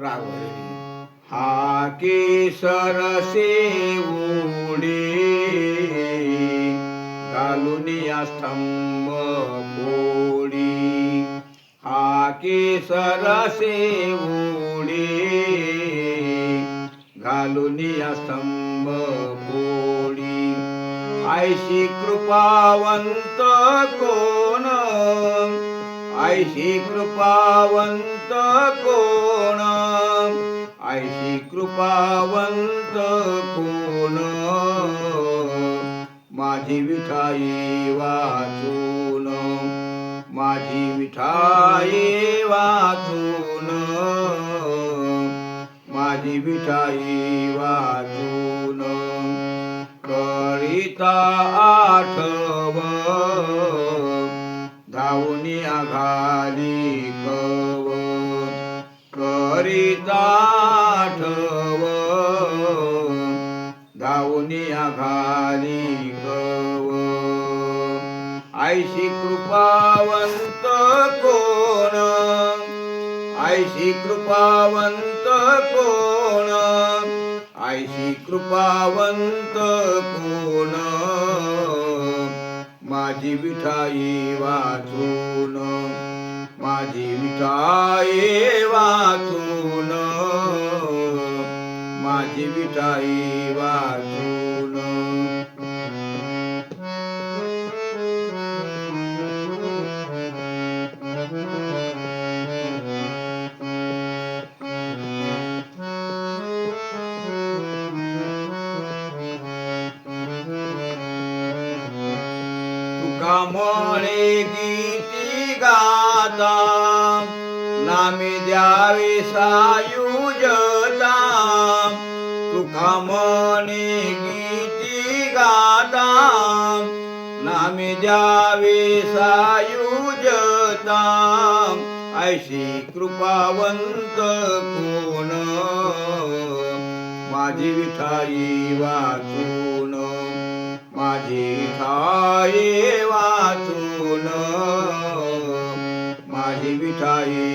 रावरी हा केसर उडे. घालून या स्तंभ फोडी. हा केसर उडे. घालून या स्तंभ फोडी. आयशी कृपावंत कोण? आयशी कृपावंत कोण? आयशी कृपावंत कोण? माझी विठाई वाचून माझी विठाई वाचून माझी विठाई वाचून. करिता आठव धावून आघा करिता आठव धावून आघाली आयशी कृपावंत कोण? आयशी कृपावंत कोण? आयशी कृपावंत कोण? माझी विठाई वाचून माझी विठाई माझी विठाई वाचून तुका म्हणे गीती गाता नामे द्यावे सायुजता सुखमने गीती गाता नामी जावे सायुजता ऐशी कृपावंत कोण माझी विठाई वाचून माझी ठाई वाचून माझी विठाई